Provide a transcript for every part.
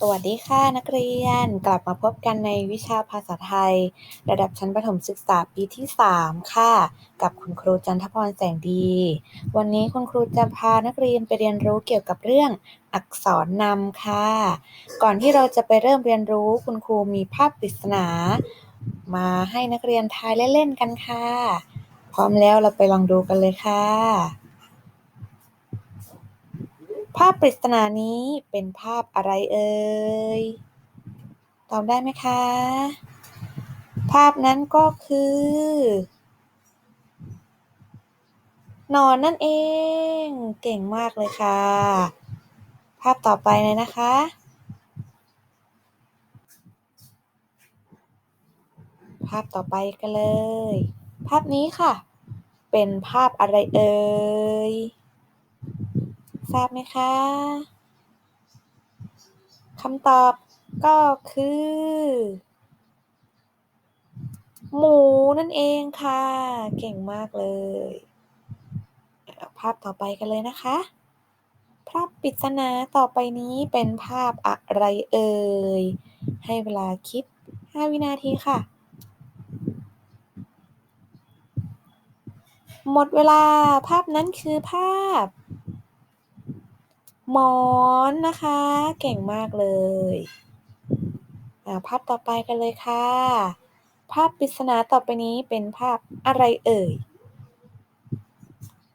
สวัสดีค่ะนักเรียนกลับมาพบกันในวิชาภาษาไทย ระดับชั้นประถมศึกษาปีที่ 3 ค่ะ กับคุณครูจันทพรแสงดี วันนี้คุณครูจะพานักเรียนไปเรียนรู้เกี่ยวกับเรื่องอักษรนำค่ะ ก่อนที่เราจะไปเริ่มเรียนรู้คุณครูมีภาพปริศนา มาให้นักเรียนทายเล่นๆกันค่ะ พร้อมแล้วเราไปลองดูกันเลยค่ะ ภาพปริศนานี้เป็นภาพอะไรเอ่ย ตอบได้ไหมคะ ภาพนั้นก็คือ นอนนั่นเอง เก่งมากเลยค่ะ ภาพต่อไปเลยนะคะ ภาพต่อไปกันเลย ภาพนี้ค่ะ เป็นภาพอะไรเอ่ย ทราบไหมคะคำตอบก็คือ หมูนั่นเองค่ะ เก่งมากเลยภาพต่อไปกันเลยนะคะ ภาพปริศนาต่อไปนี้เป็นภาพอะไรเอ่ย ให้เวลาคิด 5 วินาทีค่ะ หมดเวลาภาพนั้นคือภาพ หมอนนะคะ เก่งมากเลยภาพต่อไปกันเลยค่ะ ภาพปริศนาต่อไปนี้เป็นภาพอะไรเอ่ย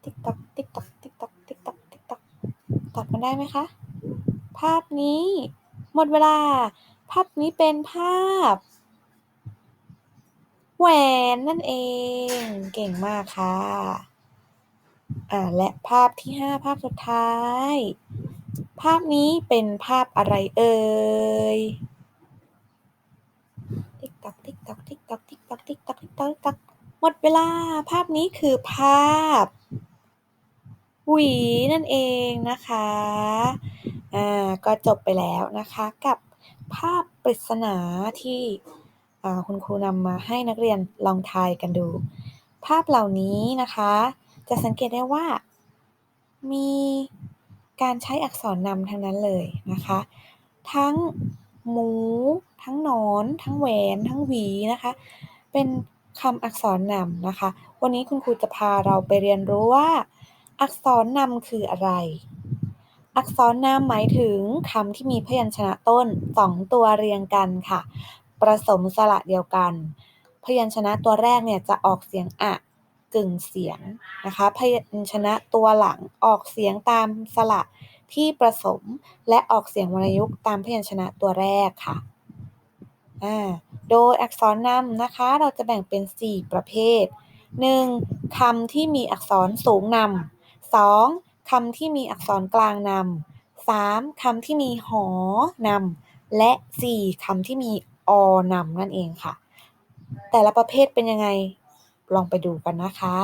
ติ๊กต๊อกติ๊กต๊อกติ๊กต๊อกติ๊กต๊อกติ๊กต๊อกตอบกันได้ไหมคะ ภาพนี้ หมดเวลา ภาพนี้เป็นภาพ แหวนนั่นเอง เก่งมากค่ะ อ่าและภาพที่5ภาพสุดท้าย ภาพนี้เป็นภาพอะไรเอ่ย ติ๊กต๊อกติ๊กต๊อกติ๊กต๊อกติ๊กต๊อกติ๊กต๊อกติ๊กต๊อกติ๊กต๊อกหมดเวลา ภาพนี้คือภาพ หวีนั่นเองนะคะ อ่า ก็จบไปแล้วนะคะกับภาพปริศนาที่คุณครูนำมาให้นักเรียนลองทายกันดู ภาพเหล่านี้นะคะ จะสังเกตได้ว่า มี การใช้อักษรนำทั้งนั้นเลยนะคะ ทั้งหมู ทั้งหนอน ทั้งแหวน ทั้งหวีนะคะ เป็นคำอักษรนำนะคะ วันนี้คุณครูจะพาเราไปเรียนรู้ว่า อักษรนำคืออะไร อักษรนำหมายถึงคำที่มีพยัญชนะต้นสองตัวเรียงกันค่ะประสมสระเดียวกัน พยัญชนะตัวแรกเนี่ยจะออกเสียงอะ กึ่งเสียงนะคะ พยัญชนะตัวหลังออกเสียงตามสระที่ประสม และออกเสียงวรรณยุกต์ตามพยัญชนะตัวแรกค่ะอ่าโดยอักษรนำนะคะ เราจะแบ่งเป็น 4 ประเภท 1. คำที่มีอักษรสูงนำ 2. คำที่มีอักษรกลางนำ 3. คำที่มีหอนำ และ 4. คำที่มีอนำนั่นเองค่ะ แต่ละประเภทเป็นยังไง ลองไปดูกันนะคะ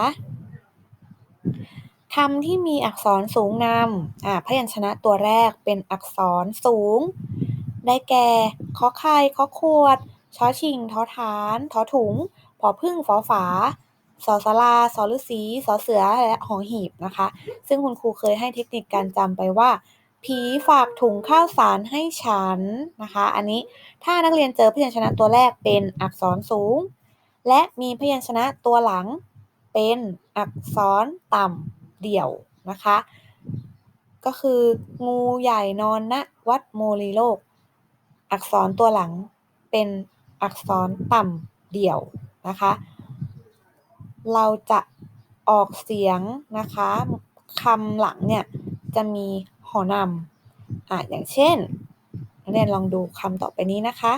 คำที่มีอักษรสูงนำอ่าพยัญชนะตัวแรกเป็นอักษรสูง ได้แก่ขอไข่ขอขวดชอชิงทอฐานทอถุงผอพึ่งฝอฝาสอสลาสอฤษีสอเสือและหอหีบนะคะ ซึ่งคุณครูเคยให้เทคนิคการจำไปว่า ผีฝากถุงข้าวสารให้ฉันนะคะ อันนี้ถ้านักเรียนเจอพยัญชนะตัวแรกเป็นอักษรสูง และมีพยัญชนะตัวหลังเป็นอักษรต่ำเดี่ยวนะคะ ก็คืองูใหญ่นอนณวัดโมลีโลก อักษรตัวหลังเป็นอักษรต่ำเดี่ยวนะคะ เราจะออกเสียงนะคะคำหลังเนี่ยจะมีหอนำอะอย่างเช่นนักเรียนลองดูคำต่อไปนี้นะคะ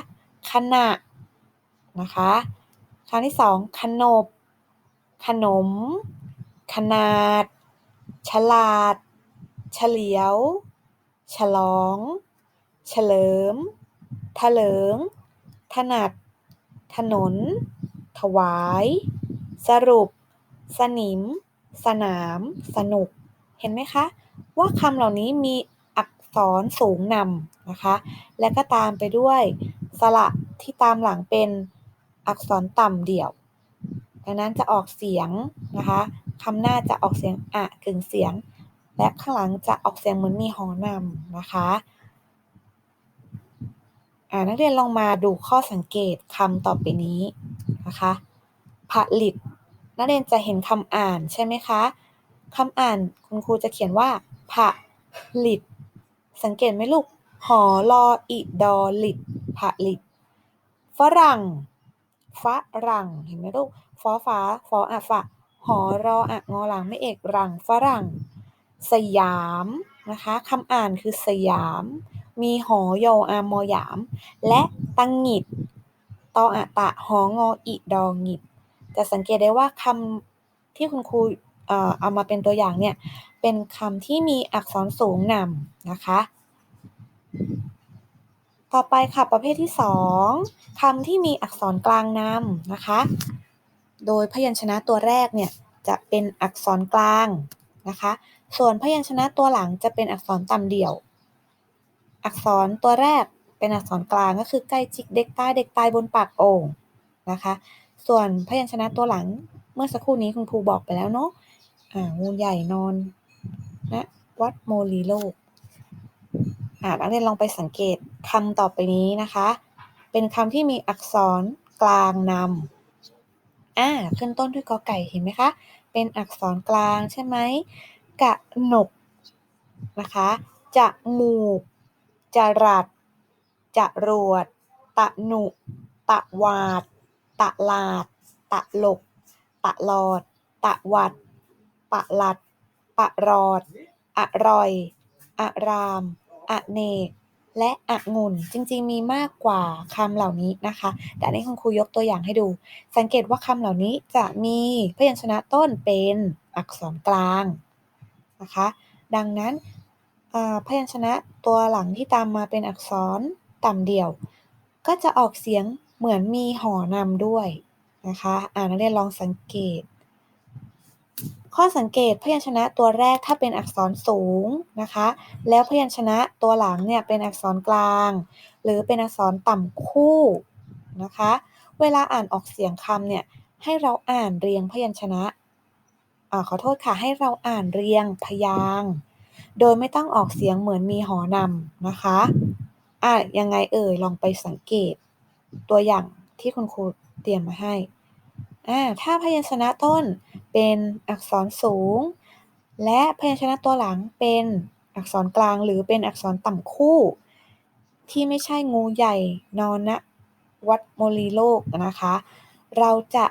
ขณะนะคะ คำที่สองขนบ ขนม ขนาด ฉลาด เฉลียว ฉลอง เฉลิมถลิง ถนัด ถนน ถวาย สรุป สนิม สนาม สนุก เห็นไหมคะ ว่าคำเหล่านี้มีอักษรสูงนำนะคะ และก็ตามไปด้วยสระที่ตามหลังเป็น อักษรต่ำเดี่ยว ดังนั้นจะออกเสียงนะคะคำหน้าจะออกเสียงอะกึ่งเสียง และข้างหลังจะออกเสียงเหมือนมีหอนำนะคะอ่านักเรียนลองมาดูข้อสังเกตคำต่อไปนี้นะคะผลิต นักเรียนจะเห็นคำอ่านใช่ไหมคะคำอ่านคุณครูจะเขียนว่าผลิต สังเกตไหมลูกหอลออิดอลิดผลิต ฝรั่ง ฝรั่งเห็นไหมลูกฟอฟ้าฟออะฝะหอรออะงอหลังไม่เอกรังฝรั่ง สยามนะคะคำอ่านคือสยาม มีหอยออามอยาม และตังหงิดตออะตะหองออิดองหงิดจะสังเกตได้ว่าคำที่คุณครูเอามาเป็นตัวอย่างเนี่ย เป็นคำที่มีอักษรสูงนำนะคะ ต่อไปค่ะประเภทที่ 2คำที่มีอักษรกลางนำนะคะ โดยพยัญชนะตัวแรกเนี่ยจะเป็นอักษรกลางนะคะ ส่วนพยัญชนะตัวหลังจะเป็นอักษรต่ำเดี่ยว อักษรตัวแรกเป็นอักษรกลางก็คือใกล้จิกเด็กตายเด็กตายบนปากโอ่งนะคะ ส่วนพยัญชนะตัวหลังเมื่อสักครู่นี้คุณครูบอกไปแล้วเนาะ อ่างูใหญ่นอนนะวัดโมลีโลก อ่านักเรียนลองไปสังเกตคำต่อไปนี้นะคะ เป็นคำที่มีอักษรกลางนำอ่าขึ้นต้นด้วยกอไก่เห็นไหมคะ เป็นอักษรกลางใช่ไหมกะหนกนะคะจะมูกจะรัดจะรวด ตะหนุ ตะวาด ตะลาด ตะหลก ตะลอด ตะวัด ปะลัด ปะรอด อร่อย อาราม อเนก และองุ่น จริง ๆ มีมากกว่าคำเหล่านี้นะคะ แต่นี้คุณครูยกตัวอย่างให้ดู สังเกตว่าคำเหล่านี้จะมีพยัญชนะต้นเป็นอักษรกลางนะคะ ดังนั้นพยัญชนะตัวหลังที่ตามมาเป็นอักษรต่ำเดี่ยว ก็จะออกเสียงเหมือนมีหอนำด้วยนะคะ อ่านักเรียนลองสังเกต ข้อสังเกตพยัญชนะตัวแรกถ้าเป็นอักษรสูงนะคะ แล้วพยัญชนะตัวหลังเนี่ยเป็นอักษรกลาง หรือเป็นอักษรต่ำคู่นะคะ เวลาอ่านออกเสียงคำเนี่ยให้เราอ่านเรียงพยัญชนะอขอโทษค่ะให้เราอ่านเรียงพยางโดยไม่ต้องออกเสียงเหมือนมีหอนำนะคะอะยังไงเอ่ยลองไปสังเกตตัวอย่างที่คุณครูเตรียมมาให้ อ่าถ้าพยัญชนะต้นเป็นอักษรสูง และพยัญชนะตัวหลังเป็นอักษรกลางหรือเป็นอักษรต่ำคู่ ที่ไม่ใช่งูใหญ่นอนนะวัดโมลีโลกนะคะ เราจะ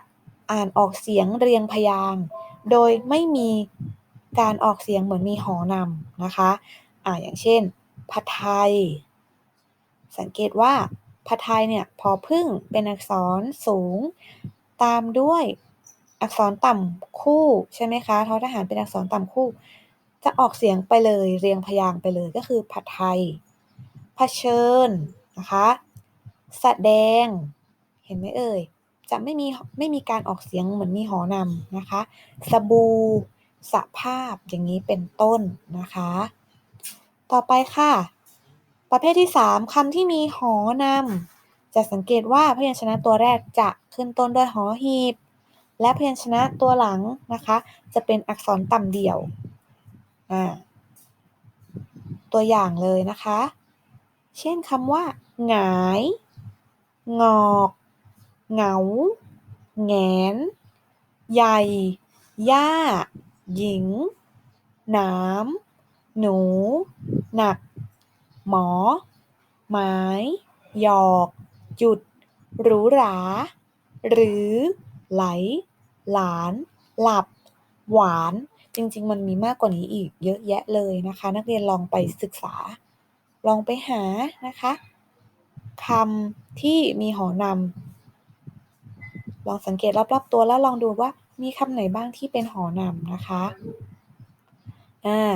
อ่านออกเสียงเรียงพยางโดยไม่มีการออกเสียงเหมือนมีหอนำนะคะอ่าอย่างเช่นผัดไทย สังเกตว่าผัดไทยเนี่ยพอพึ่งเป็นอักษรสูง ตามด้วยอักษรต่ำคู่ ใช่ไหมคะทอทหารเป็นอักษรต่ำคู่ จะออกเสียงไปเลยเรียงพยางไปเลยก็คือผัดไทยเผชิญนะคะแสดง เห็นไหมเอ่ย จะไม่มีไม่มีการออกเสียงเหมือนมีหอนำนะคะ สบูสภาพอย่างนี้เป็นต้นนะคะ ต่อไปค่ะ ประเภทที่ 3คำที่มีหอนำ จะสังเกตว่าพยัญชนะตัวแรกจะขึ้นต้นด้วยหอหีบ และพยัญชนะตัวหลังนะคะ จะเป็นอักษรต่ำเดี่ยว ตัวอย่างเลยนะคะ เช่นคำว่า หงาย งอก เหงา แงน ใหญ่ ย่า หญิง น้ำ หนู หนัก หมอไม้หยอก จุด หรูหรา หรือ ไหล หลาน หลับ หวาน จริง ๆ มันมีมากกว่านี้อีกเยอะแยะเลยนะคะ นักเรียนลองไปศึกษา ลองไปหานะคะคำที่มีหอนำลองสังเกตรอบๆตัวแล้วลองดูว่ามีคำไหนบ้างที่เป็นหอนำนะคะ อ่า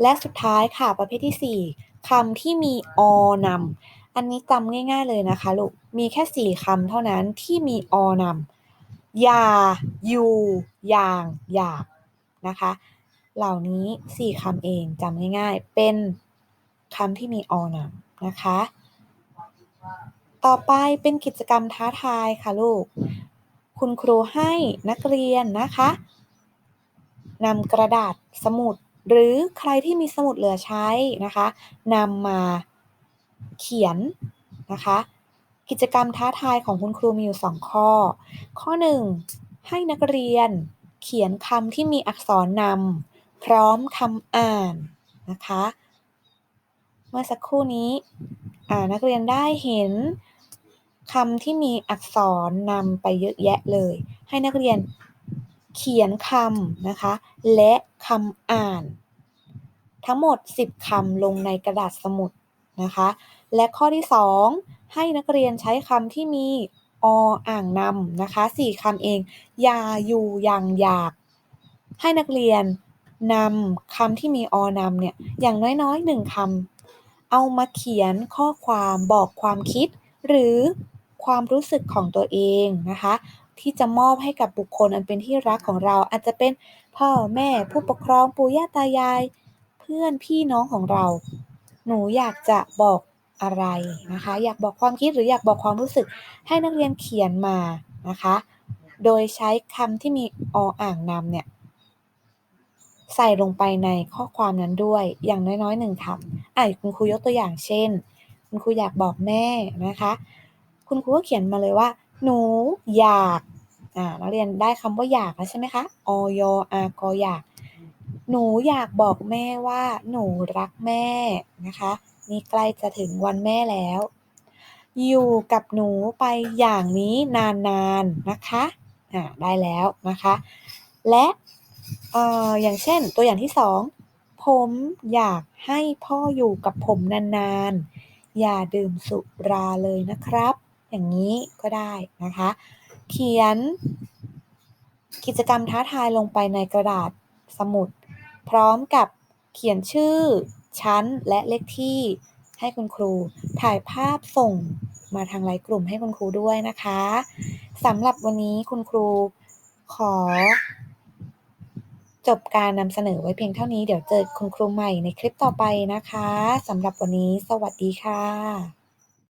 และสุดท้ายค่ะประเภทที่ 4คำที่มีอนำ อันนี้จำง่าย ๆเลยนะคะลูก มีแค่4คำเท่านั้นที่มีอนำอย่าอยู่อย่างอยากนะคะ เหล่านี้4คำเองจำง่ายๆ เป็นคำที่มีอนำนะคะ ต่อไปเป็นกิจกรรมท้าทายค่ะลูก คุณครูให้นักเรียนนะคะนำกระดาษสมุด หรือใครที่มีสมุดเหลือใช้นะคะนำมา เขียนนะคะ กิจกรรมท้าทายของคุณครูมีอยู่ 2 ข้อ ข้อ 1 ให้นักเรียนเขียนคำที่มีอักษรนำพร้อมคำอ่านนะคะ เมื่อสักครู่นี้นักเรียนได้เห็นคำที่มีอักษรนำไปเยอะแยะเลย ให้นักเรียนเขียนคำนะคะ และคำอ่าน ทั้งหมด 10คำลงในกระดาษสมุด นะคะ และข้อที่ 2 ให้นักเรียนใช้คำที่มีออ่างนำนะคะ4คำเองยาอยู่ยังอยาก ให้นักเรียนนำคำที่มีอนำเนี่ยอย่างน้อยๆหนึ่งคำเอามาเขียนข้อความบอกความคิด หรือความรู้สึกของตัวเองนะคะ ที่จะมอบให้กับบุคคลอันเป็นที่รักของเราอาจจะเป็นพ่อแม่ผู้ปกครองปู่ย่าตายาย เพื่อนพี่น้องของเรา หนูอยากจะบอกอะไรนะคะ อยากบอกความคิดหรืออยากบอกความรู้สึกให้นักเรียนเขียนมานะคะ โดยใช้คำที่มีออ่างนำเนี่ย ใส่ลงไปในข้อความนั้นด้วยอย่างน้อยๆหนึ่งคำอะคุณครูยกตัวอย่างเช่น คุณครูอยากบอกแม่นะคะ คุณครูก็เขียนมาเลยว่า หนูอยากอ่านักเรียนได้คำว่าอยากแล้วใช่ไหมคะอยอากออยาก หนูอยากบอกแม่ว่า หนูรักแม่นะคะ นี่ใกล้จะถึงวันแม่แล้ว อยู่กับหนูไปอย่างนี้นานๆนนนะคะอ่าได้แล้วนะคะ และอออย่างเช่นตัวอย่างที่สองผมอยากให้พ่ออยู่กับผมนานๆ อย่าดื่มสุราเลยนะครับ อย่างนี้ก็ได้นะคะ เขียนกิจกรรมท้าทายลงไปในกระดาษสมุด พร้อมกับเขียนชื่อ ชั้นและเลขที่ให้คุณครู ถ่ายภาพส่งมาทางไลน์กลุ่มให้คุณครูด้วยนะคะสำหรับวันนี้คุณครูขอ จบการนำเสนอไว้เพียงเท่านี้เดี๋ยวเจอคุณครูใหม่ในคลิปต่อไปนะคะสำหรับวันนี้ สวัสดีค่ะ